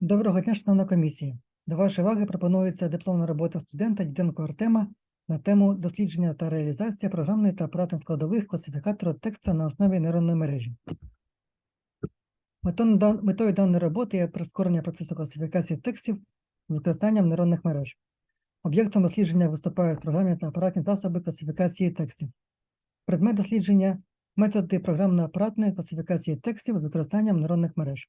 Доброго дня, шановна комісія. До вашої уваги пропонується дипломна робота студента Діденко Артема на тему дослідження та реалізація програмної та апаратних складових класифікатора текста на основі нейронної мережі. Метою даної роботи є прискорення процесу класифікації текстів з використанням нейронних мереж. Об'єктом дослідження виступають програмні та апаратні засоби класифікації текстів. Предмет дослідження методи програмно-апаратної класифікації текстів з використанням нейронних мереж.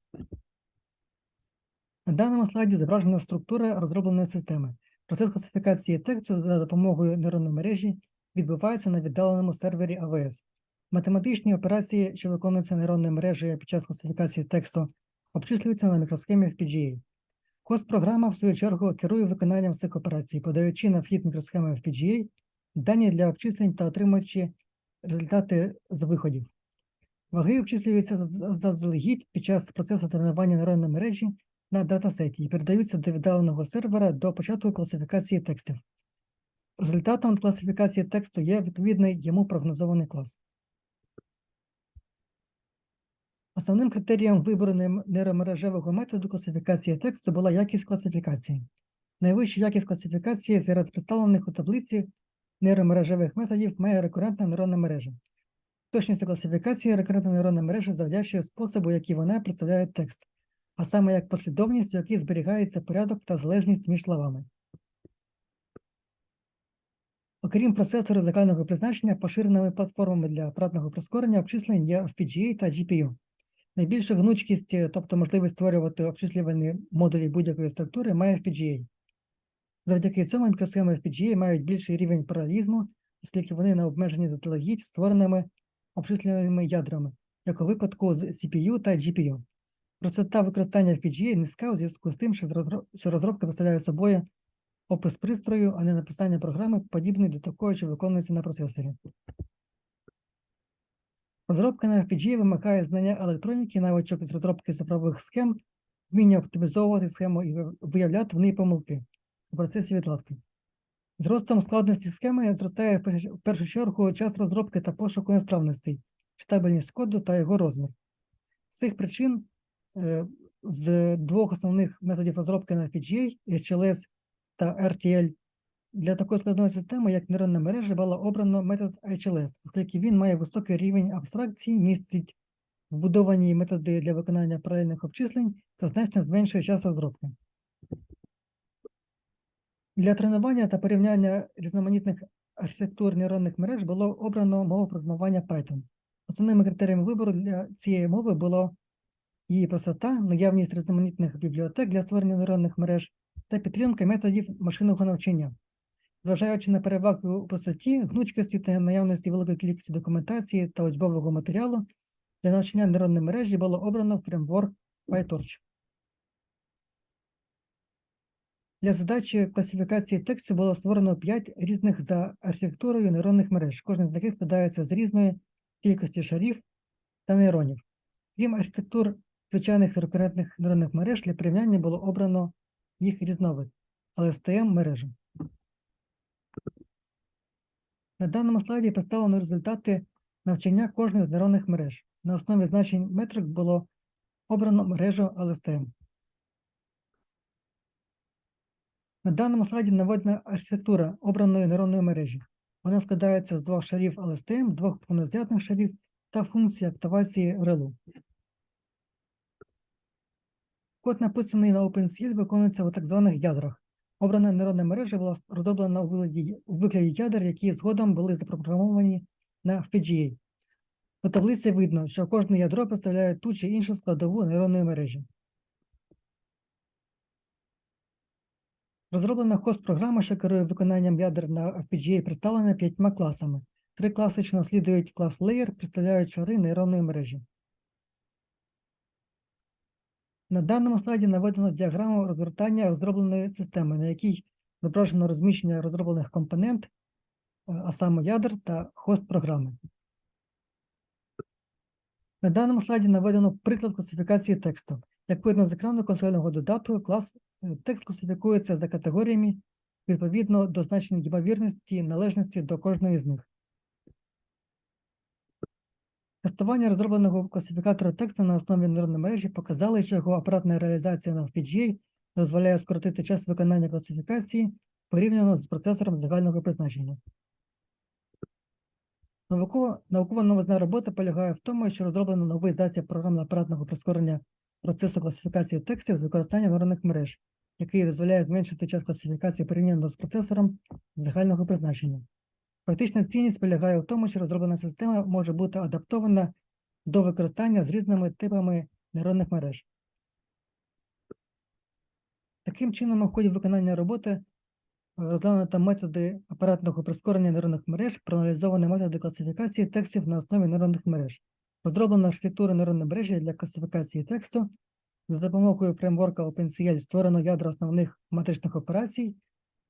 На даному слайді зображена структура розробленої системи. Процес класифікації тексту за допомогою нейронної мережі відбувається на віддаленому сервері AWS. Математичні операції, що виконуються нейронною мережею під час класифікації тексту, обчислюються на мікросхемі FPGA. Хост-програма, в свою чергу, керує виконанням цих операцій, подаючи на вхід мікросхеми FPGA дані для обчислень та отримуючи результати з виходів. Ваги обчислюються заздалегідь під час процесу тренування нейронної мережі на датасеті і передаються до віддаленого сервера до початку класифікації текстів. Результатом класифікації тексту є відповідний йому прогнозований клас. Основним критерієм вибору нейромережевого методу класифікації тексту була якість класифікації. Найвищу якість класифікації серед представлених у таблиці нейромережевих методів має рекурентна нейронна мережа. Точність класифікації рекурентна нейронна мережа завдячує способу, який вона представляє текст, а саме як послідовність, в якій зберігається порядок та залежність між словами. Окрім процесорів локального призначення, поширеними платформами для апаратного прискорення обчислень є FPGA та GPU. Найбільша гнучкість, е, тобто можливість створювати обчислювані модулі будь-якої структури, має FPGA. Завдяки цьому мікросхеми FPGA мають більший рівень паралізму, оскільки вони не обмежені заздалегідь створеними обчислюваними ядрами, як у випадку з CPU та GPU. Простота використання FPGA низька у зв'язку з тим, що розробка представляє собою опис пристрою, а не написання програми, подібної до такої, що виконується на процесорі. Розробка на FPGA вимагає знання електроніки, навичок з розробки цифрових схем, вміння оптимізовувати схему і ви- виявляти в ній помилки у процесі відкладки. З ростом складності схеми зростає в перш- в першу чергу час розробки та пошуку несправностей, читабельність коду та його розмір. З цих причин з двох основних методів розробки на FPGA, HLS та RTL, для такої складної системи, як нейронна мережа, було обрано метод HLS, оскільки він має високий рівень абстракції, містить вбудовані методи для виконання паралельних обчислень та значно зменшує час розробки. Для тренування та порівняння різноманітних архітектур нейронних мереж було обрано мову програмування Python. Основними критеріями вибору для цієї мови було її простота, наявність різноманітних бібліотек для створення нейронних мереж та підтримка методів машинного навчання. Зважаючи на перевагу у простоті, гнучкості та наявності великої кількості документації та учбового матеріалу, для навчання нейронної мережі було обрано фреймворк PyTorch. Для задачі класифікації тексту було створено 5 різних за архітектурою нейронних мереж, кожен з яких складається з різної кількості шарів та нейронів. Крім архітектур звичайних рекурентних нейронних мереж, для порівняння було обрано їх різновид LSTM мережі. На даному слайді представлено результати навчання кожної з нейронних мереж. На основі значень метрик було обрано мережу LSTM. На даному слайді наведена архітектура обраної нейронної мережі. Вона складається з двох шарів LSTM, двох повнозв'язних шарів та функції активації релу. Код, написаний на OpenCL, виконується у так званих ядрах. Обрана нейронна мережа була розроблена у вигляді, ядер, які згодом були запрограмовані на FPGA. У таблиці видно, що кожне ядро представляє ту чи іншу складову нейронної мережі. Розроблена хост-програма, що керує виконанням ядер на FPGA, представлена п'ятьма класами. Три класи, що наслідують клас Layer, представляють шари нейронної мережі. На даному слайді наведено діаграму розгортання розробленої системи, на якій зображено розміщення розроблених компонент, е, а саме ядер та хост програми. На даному слайді наведено приклад класифікації тексту. Як видно з екрану консольного додатку, клас е, текст класифікується за категоріями відповідно до значення ймовірності належності до кожної з них. Тестування розробленого класифікатора тексту на основі нейронної мережі показали, що його апаратна реалізація на FPGA дозволяє скоротити час виконання класифікації порівняно з процесором загального призначення. Наукова, новизна роботи полягає в тому, що розроблено новий засіб програмно-апаратного прискорення процесу класифікації текстів з використанням нейронних мереж, який дозволяє зменшити час класифікації порівняно з процесором загального призначення. Практична цінність полягає в тому, що розроблена система може бути адаптована до використання з різними типами нейронних мереж. Таким чином, у ході виконання роботи е, розглянуто методи апаратного прискорення нейронних мереж, проаналізовані методи класифікації текстів на основі нейронних мереж. Розроблена архітектура нейронної мережі для класифікації тексту. За допомогою фреймворка OpenCL створено ядра основних матричних операцій,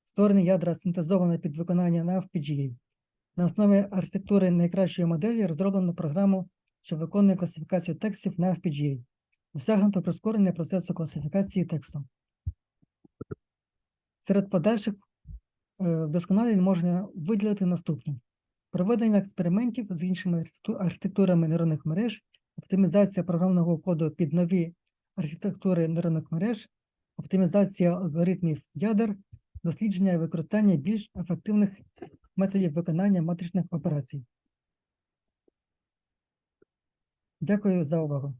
створені ядра синтезовані під виконання на FPGA. На основі архітектури найкращої моделі розроблено програму, що виконує класифікацію текстів на FPGA. Досягнуто прискорення процесу класифікації тексту. Серед подальших е, вдосконалень можна виділити наступне: проведення експериментів з іншими архітектурами нейронних мереж, оптимізація програмного коду під нові архітектури нейронних мереж, оптимізація алгоритмів ядер, дослідження і використання більш ефективних методів виконання матричних операцій. Дякую за увагу.